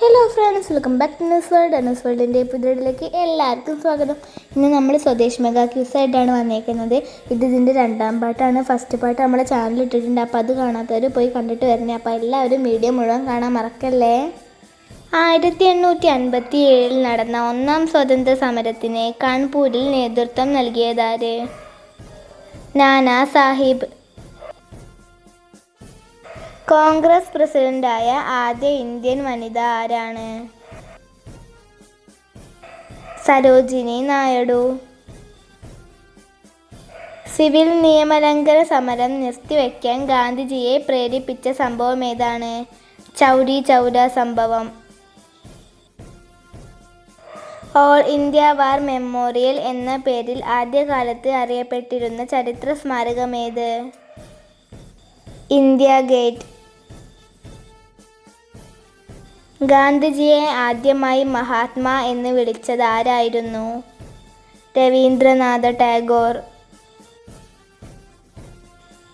Hello friends welcome back to News World News വേൾഡിന്റെ പുതിയതിലേക്ക് എല്ലാവർക്കും സ്വാഗതം. ഇന്ന് നമ്മൾ സ്വദേശ് മെഗാ ക്യൂസായിട്ടാണ് വന്നേക്കുന്നത്. ഇത് ഇതിന്റെ രണ്ടാം പാട്ടാണ്. ഫസ്റ്റ് പാട്ട് നമ്മുടെ ചാനൽ ഇട്ടിട്ടുണ്ട്. അപ്പോൾ അത് കാണാത്തവർ പോയി കണ്ടിട്ട് വരണേ. അപ്പോൾ എല്ലാവരും വീഡിയോ മുഴുവൻ കാണാൻ മറക്കല്ലേ? ആയിരത്തി എണ്ണൂറ്റി അൻപത്തി ഏഴിൽ നടന്ന ഒന്നാം സ്വാതന്ത്ര്യ സമരത്തിന് കാൺപൂരിൽ നേതൃത്വം നൽകിയതാര് നാനാ സാഹിബ്. കോൺഗ്രസ് പ്രസിഡന്റായ ആദ്യ ഇന്ത്യൻ വനിത ആരാണ്? സരോജിനി നായിഡു. സിവിൽ നിയമലംഘന സമരം നിർത്തിവെക്കാൻ ഗാന്ധിജിയെ പ്രേരിപ്പിച്ച സംഭവം ഏതാണ്? ചൗരി ചൗര സംഭവം. ഓൾ ഇന്ത്യ വാർ മെമ്മോറിയൽ എന്ന പേരിൽ ആദ്യകാലത്ത് അറിയപ്പെട്ടിരുന്ന ചരിത്ര സ്മാരകമേത് ഇന്ത്യ ഗേറ്റ്. ഗാന്ധിജിയെ ആദ്യമായി മഹാത്മാ എന്ന് വിളിച്ചത് ആരായിരുന്നു? Rabindranath Tagore.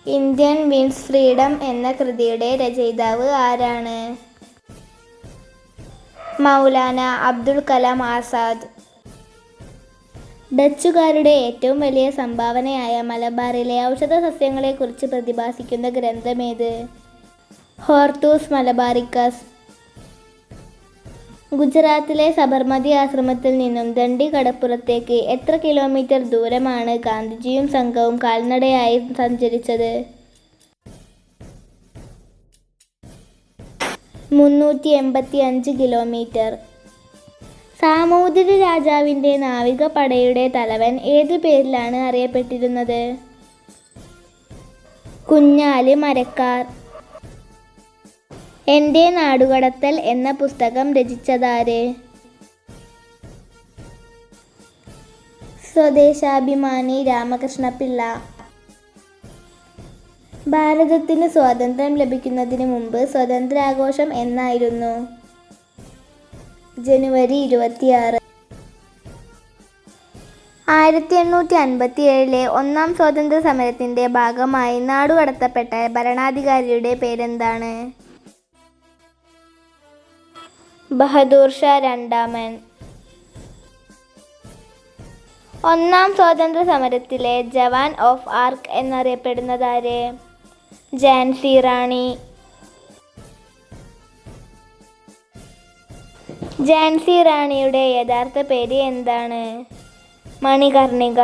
Indian wins freedom എന്ന കൃതിയുടെ രചയിതാവ് ആരാണ്? മൗലാന അബ്ദുൾ കലാം ആസാദ്. ഡച്ചുകാരുടെ ഏറ്റവും വലിയ സംഭാവനയായ മലബാറിലെ ഔഷധ സസ്യങ്ങളെക്കുറിച്ച് പ്രതിഭാസിക്കുന്ന ഗ്രന്ഥമേത്? Hortus Malabaricus. ഗുജറാത്തിലെ സബർമതി ആശ്രമത്തിൽ നിന്നും ദണ്ഡി കടപ്പുറത്തേക്ക് എത്ര കിലോമീറ്റർ ദൂരമാണ് ഗാന്ധിജിയും സംഘവും കാൽനടയായി സഞ്ചരിച്ചത്? മുന്നൂറ്റി എൺപത്തി അഞ്ച് കിലോമീറ്റർ. സാമൂതിരി രാജാവിന്റെ നാവിക പടയുടെ തലവൻ ഏതു പേരിലാണ് അറിയപ്പെട്ടിരുന്നത്? കുഞ്ഞാലി മരക്കാർ. എന്റെ നാടുകടത്തൽ എന്ന പുസ്തകം രചിച്ചതാര്? സ്വദേശാഭിമാനി രാമകൃഷ്ണപിള്ള. ഭാരതത്തിന് സ്വാതന്ത്ര്യം ലഭിക്കുന്നതിന് മുമ്പ് സ്വതന്ത്രാഘോഷം എന്നായിരുന്നു. ജനുവരി ഇരുപത്തിയാറ്. ആയിരത്തി എണ്ണൂറ്റി അൻപത്തി ഏഴിലെ ഒന്നാം സ്വാതന്ത്ര്യ സമരത്തിന്റെ ഭാഗമായി നാടുകടത്തപ്പെട്ട ഭരണാധികാരിയുടെ പേരെന്താണ്? ബഹദൂർ ഷാ രണ്ടാമൻ. ഒന്നാം സ്വാതന്ത്ര്യ സമരത്തിലെ ജവാൻ ഓഫ് ആർക്ക് എന്നറിയപ്പെടുന്നതാര്? ജാൻസി റാണി. ജാൻസി റാണിയുടെ യഥാർത്ഥ പേര് എന്താണ്? മണികർണിക.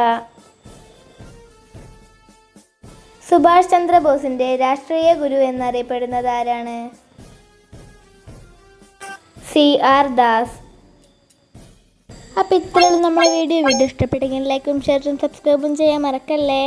സുഭാഷ് ചന്ദ്രബോസിന്റെ രാഷ്ട്രീയ ഗുരു എന്നറിയപ്പെടുന്നത് ആരാണ് സി ആർ ദാസ്. അപ്പോൾ ഇത്രയുള്ള നമ്മുടെ വീഡിയോ. വീഡിയോ ഇഷ്ടപ്പെട്ടെങ്കിൽ ലൈക്കും ഷെയറും സബ്സ്ക്രൈബും ചെയ്യാൻ മറക്കല്ലേ?